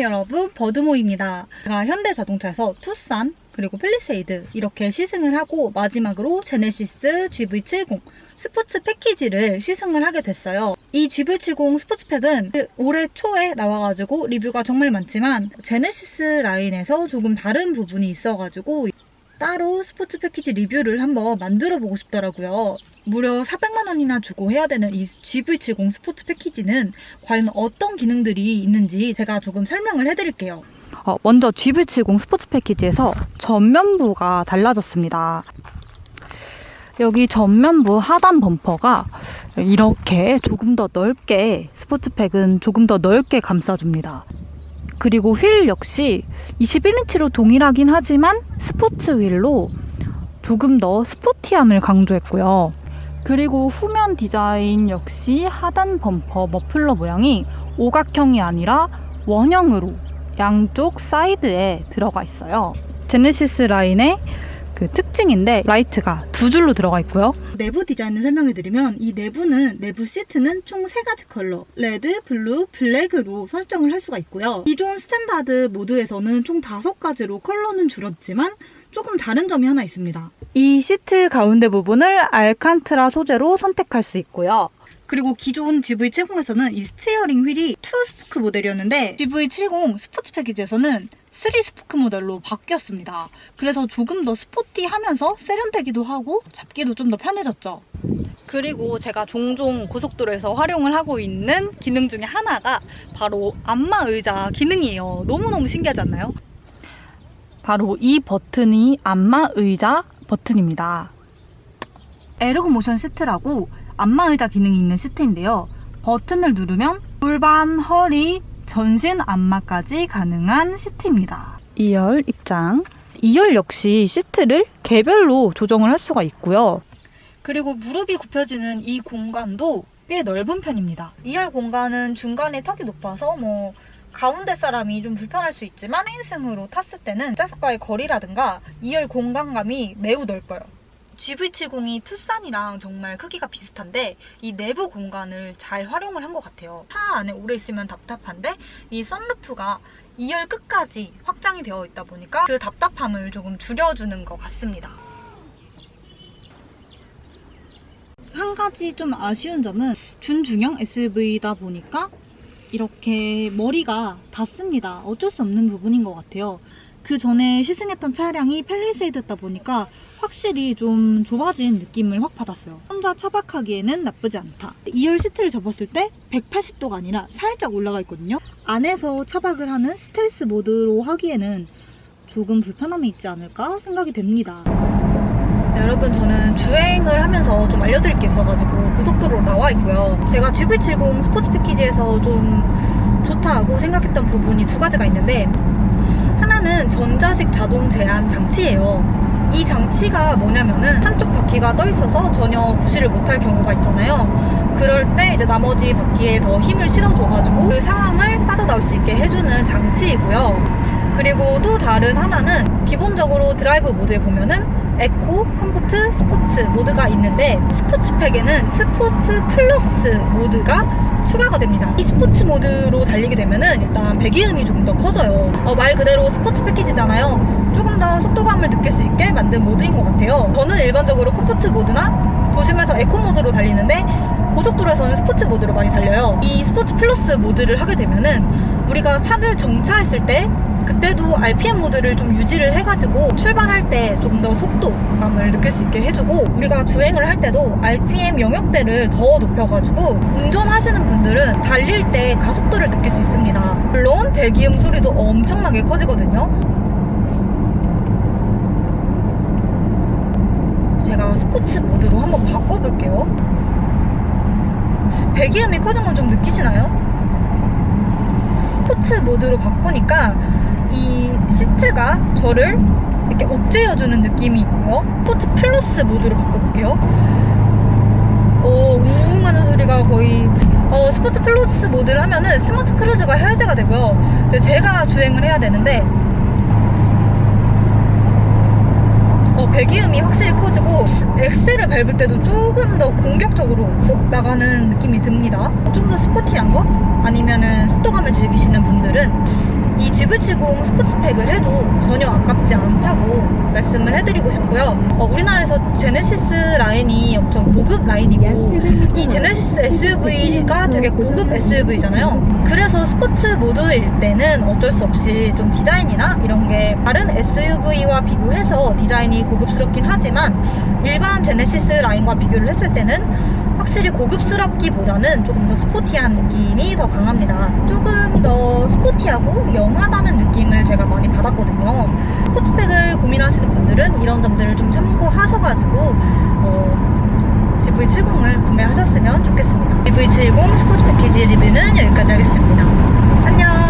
여러분 버드모입니다. 제가 현대자동차에서 투싼 그리고 플리세이드 이렇게 시승을 하고 마지막으로 제네시스 GV70 스포츠 패키지를 시승을 하게 됐어요. 이 GV70 스포츠팩은 올해 초에 나와가지고 리뷰가 정말 많지만 제네시스 라인에서 조금 다른 부분이 있어가지고 따로 스포츠 패키지 리뷰를 한번 만들어 보고 싶더라고요. 무려 400만 원이나 주고 해야 되는 이 GV70 스포츠 패키지는 과연 어떤 기능들이 있는지 제가 조금 설명을 해드릴게요. 어, 먼저 GV70 스포츠 패키지에서 전면부가 달라졌습니다. 여기 전면부 하단 범퍼가 이렇게 조금 더 넓게 스포츠팩은 조금 더 넓게 감싸줍니다. 그리고 휠 역시 21인치로 동일하긴 하지만 스포츠 휠로 조금 더 스포티함을 강조했고요. 그리고 후면 디자인 역시 하단 범퍼 머플러 모양이 오각형이 아니라 원형으로 양쪽 사이드에 들어가 있어요. 제네시스 라인의 그 특징인데 라이트가 두 줄로 들어가 있고요. 내부 디자인을 설명해드리면 이 내부는 내부 시트는 총 세 가지 컬러 레드, 블루, 블랙으로 설정을 할 수가 있고요. 기존 스탠다드 모드에서는 총 다섯 가지로 컬러는 줄었지만 조금 다른 점이 하나 있습니다. 이 시트 가운데 부분을 알칸트라 소재로 선택할 수 있고요. 그리고 기존 GV70에서는 이 스티어링 휠이 2 스포크 모델이었는데 GV70 스포츠 패키지에서는 3 스포크 모델로 바뀌었습니다. 그래서 조금 더 스포티하면서 세련되기도 하고 잡기도 좀 더 편해졌죠. 그리고 제가 종종 고속도로에서 활용을 하고 있는 기능 중에 하나가 바로 안마 의자 기능이에요. 너무너무 신기하지 않나요? 바로 이 버튼이 안마 의자 버튼입니다. 에르고 모션 시트라고 안마 의자 기능이 있는 시트인데요. 버튼을 누르면 골반, 허리, 전신 안마까지 가능한 시트입니다. 2열 입장. 2열 역시 시트를 개별로 조정을 할 수가 있고요. 그리고 무릎이 굽혀지는 이 공간도 꽤 넓은 편입니다. 2열 공간은 중간에 턱이 높아서 뭐 가운데 사람이 좀 불편할 수 있지만 1인승으로 탔을 때는 좌석과의 거리라든가 2열 공간감이 매우 넓어요. GV70이 투싼이랑 정말 크기가 비슷한데 이 내부 공간을 잘 활용을 한 것 같아요. 차 안에 오래 있으면 답답한데 이 썬루프가 2열 끝까지 확장이 되어 있다 보니까 그 답답함을 조금 줄여주는 것 같습니다. 한 가지 좀 아쉬운 점은 준중형 SUV다 보니까 이렇게 머리가 닿습니다. 어쩔 수 없는 부분인 것 같아요. 그 전에 시승했던 차량이 펠리세이드였다 보니까 확실히 좀 좁아진 느낌을 확 받았어요. 혼자 차박하기에는 나쁘지 않다. 2열 시트를 접었을 때 180도가 아니라 살짝 올라가 있거든요. 안에서 차박을 하는 스텔스 모드로 하기에는 조금 불편함이 있지 않을까 생각이 됩니다. 네, 여러분 저는 주행을 하면서 좀 알려드릴 게 있어가지고 고속도로로 나와 있고요. 제가 GV70 스포츠 패키지에서 좀 좋다고 생각했던 부분이 두 가지가 있는데 하나는 전자식 자동 제한 장치예요. 이 장치가 뭐냐면은 한쪽 바퀴가 떠 있어서 전혀 구실을 못할 경우가 있잖아요. 그럴 때 이제 나머지 바퀴에 더 힘을 실어줘가지고 그 상황을 빠져나올 수 있게 해주는 장치이고요. 그리고 또 다른 하나는 기본적으로 드라이브 모드에 보면은 에코, 컴포트, 스포츠 모드가 있는데 스포츠팩에는 스포츠 플러스 모드가 추가가 됩니다. 이 스포츠 모드로 달리게 되면은 일단 배기음이 조금 더 커져요. 어, 말 그대로 스포츠 패키지잖아요. 조금 더 속도감을 느낄 수 있게 만든 모드인 것 같아요. 저는 일반적으로 컴포트 모드나 도심에서 에코 모드로 달리는데 고속도로에서는 스포츠 모드로 많이 달려요. 이 스포츠 플러스 모드를 하게 되면은 우리가 차를 정차했을 때 그때도 RPM 모드를 좀 유지를 해가지고 출발할 때 조금 더 속도감을 느낄 수 있게 해주고 우리가 주행을 할 때도 RPM 영역대를 더 높여가지고 운전하시는 분들은 달릴 때 가속도를 느낄 수 있습니다. 물론 배기음 소리도 엄청나게 커지거든요. 제가 스포츠 모드로 한번 바꿔볼게요. 배기음이 커진 건 좀 느끼시나요? 스포츠 모드로 바꾸니까 이 시트가 저를 이렇게 옥죄어주는 느낌이 있고요. 스포츠 플러스 모드로 바꿔볼게요. 어, 우웅하는 소리가 거의 어, 스포츠 플러스 모드를 하면은 스마트 크루즈가 해제가 되고요. 제가 주행을 해야 되는데 어, 배기음이 확실히 커지고 엑셀을 밟을 때도 조금 더 공격적으로 훅 나가는 느낌이 듭니다. 좀 더 스포티한 거? 아니면은 속도감을 즐기시는 분들은 이 GV70 스포츠팩을 해도 전혀 아깝지 않다고 말씀을 해드리고 싶고요. 어, 우리나라에서 제네시스 라인이 엄청 고급 라인이고 이 제네시스 SUV가 되게 고급 SUV잖아요. 그래서 스포츠 모드일 때는 어쩔 수 없이 좀 디자인이나 이런 게 다른 SUV와 비교해서 디자인이 고급스럽긴 하지만 일반 제네시스 라인과 비교를 했을 때는 확실히 고급스럽기보다는 조금 더 스포티한 느낌이 더 강합니다. 조금 더 스포티하고 영하다는 느낌을 제가 많이 받았거든요. 포츠팩을 고민하시는 분들은 이런 점들을 좀 참고하셔가지고 어, GV70을 구매하셨으면 좋겠습니다. GV70 스포츠 패키지 리뷰는 여기까지 하겠습니다. 안녕!